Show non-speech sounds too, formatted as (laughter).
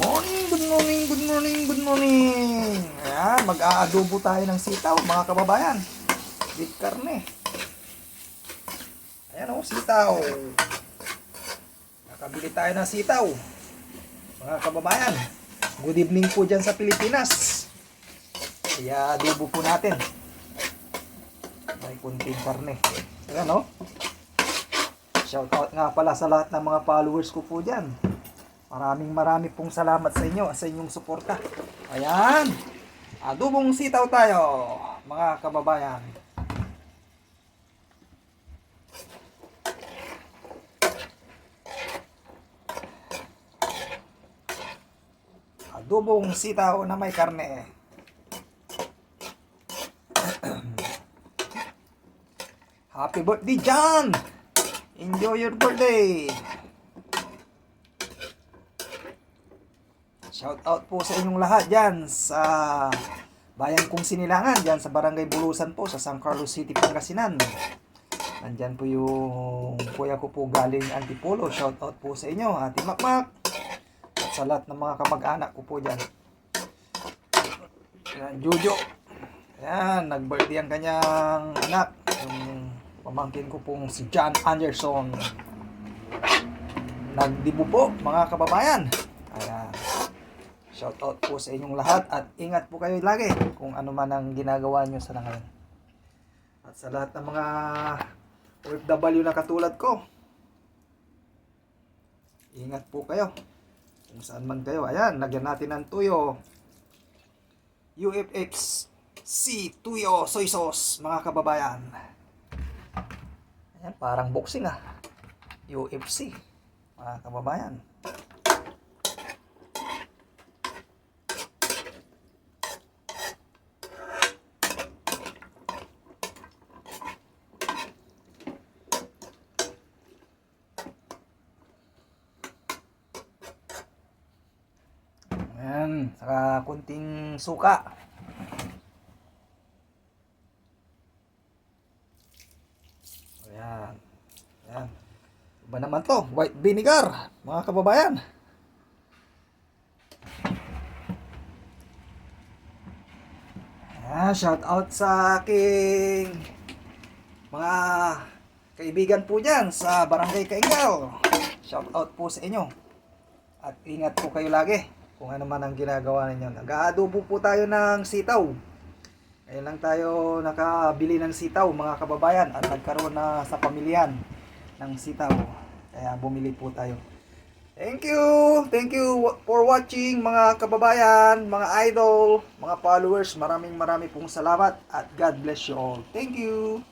Morning, good morning, good morning, good morning. Ayan, mag-aadobo tayo ng sitaw, mga kababayan. With karne. Ayan o, sitaw. Nakabili tayo ng sitaw. Mga kababayan, good evening po dyan sa Pilipinas. Kaya adobo po natin. May kunting karne. Ayan o. Shoutout nga pala sa lahat ng mga followers ko po dyan. Maraming marami pong salamat sa inyo sa inyong suporta. Ayan. Adobong sitaw tayo, mga kababayan. Adobong sitaw na may karne. (clears throat) Happy birthday, John! Enjoy your birthday! Shout out po sa inyong lahat dyan sa bayan kong Sinilangan, dyan sa Barangay Bulusan po, sa San Carlos City, Pangasinan. Nandyan po yung kuya ko po galing Antipolo. Shout out po sa inyo, Ate Makmak. At sa lahat ng mga kamag-anak ko po dyan. Yan, Jojo. Yan, nag-birthday ang kanyang anak. Yung pamangkin ko pong si John Anderson. Nagdibo po, mga kababayan. Shout out po sa inyong lahat at ingat po kayo lagi kung ano man ang ginagawa nyo sa ngayon. At sa lahat ng mga OFW na katulad ko, ingat po kayo. Kung saan man kayo. Ayan, lagyan natin ng tuyo. UFX C Tuyo Soy Sauce, mga kababayan. Ayan, parang boxing ah. UFC, mga kababayan. Ayan, saka kunting suka. Ayan. Ayan. Iba naman to, white vinegar, mga kababayan. Ayan, shout out sa aking mga kaibigan po dyan sa Barangay Kaingal. Shout out po sa inyo. At ingat po kayo lagi kung ano man ang ginagawa ninyo. Nag-aadobo po tayo ng sitaw. Ngayon lang tayo nakabili ng sitaw mga kababayan at nagkaroon na sa pamilyan ng sitaw. Kaya bumili po tayo. Thank you! Thank you for watching mga kababayan, mga idol, mga followers. Maraming maraming pong salamat at God bless you all. Thank you!